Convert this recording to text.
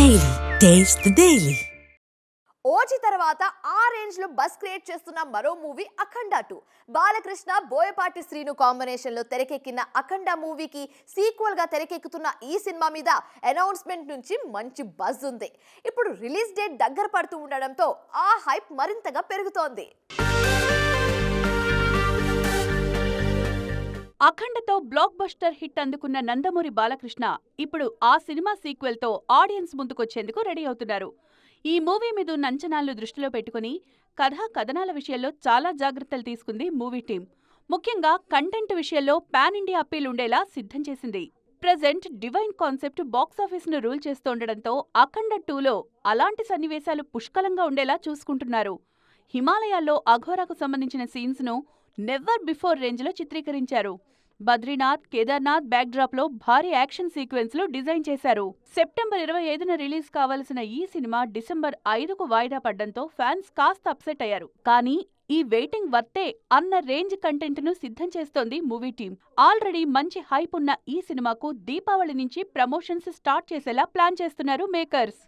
Daily taste daily OG తర్వాత ఆ రేంజ్లో బస్ క్రియేట్ చేస్తున్న మరో మూవీ అఖండ టూ. బాలకృష్ణ బోయపాటి శ్రీను కాంబినేషన్లో తెరకెక్కిన అఖండ మూవీకి సీక్వల్గా తెరకెక్కుతున్న ఈ సినిమా మీద అనౌన్స్మెంట్ నుంచి మంచి బజ్ ఉంది. ఇప్పుడు రిలీజ్ డేట్ దగ్గర పడుతూ ఉండడంతో ఆ హైప్ మరింతగా పెరుగుతోంది. అఖండతో బ్లాక్ బస్టర్ హిట్ అందుకున్న నందమూరి బాలకృష్ణ ఇప్పుడు ఆ సినిమా సీక్వెల్తో ఆడియన్స్ ముందుకొచ్చేందుకు రెడీ అవుతున్నారు. ఈ మూవీ మీద ఉన్న అంచనాలను దృష్టిలో పెట్టుకుని కథా కథనాల విషయంలో చాలా జాగ్రత్తలు తీసుకుంది మూవీ టీం ముఖ్యంగా కంటెంట్ విషయంలో పాన్ ఇండియా అప్పీల్ ఉండేలా సిద్ధం చేసింది. ప్రజెంట్ డివైన్ కాన్సెప్ట్ బాక్సాఫీస్ను రూల్ చేస్తుండటంతో అఖండ టూలో అలాంటి సన్నివేశాలు పుష్కలంగా ఉండేలా చూసుకుంటున్నారు. హిమాలయాల్లో అఘోరాకు సంబంధించిన సీన్స్ను నెవర్ బిఫోర్ రేంజ్లో చిత్రీకరించారు. బద్రీనాథ్ కేదార్నాథ్ బ్యాక్డ్రాప్లో భారీ యాక్షన్ సీక్వెన్స్లు డిజైన్ చేశారు. సెప్టెంబర్ ఇరవై ఐదున రిలీజ్ కావాల్సిన ఈ సినిమా డిసెంబర్ ఐదుకు వాయిదా పడ్డంతో ఫ్యాన్స్ కాస్త అప్సెట్ అయ్యారు. కానీ ఈ వెయిటింగ్ వర్తే అన్న రేంజ్ కంటెంట్ను సిద్ధం చేస్తోంది మూవీ టీం ఆల్రెడీ మంచి హైప్ ఉన్న ఈ సినిమాకు దీపావళి నుంచి ప్రమోషన్స్ స్టార్ట్ చేసేలా ప్లాన్ చేస్తున్నారు మేకర్స్.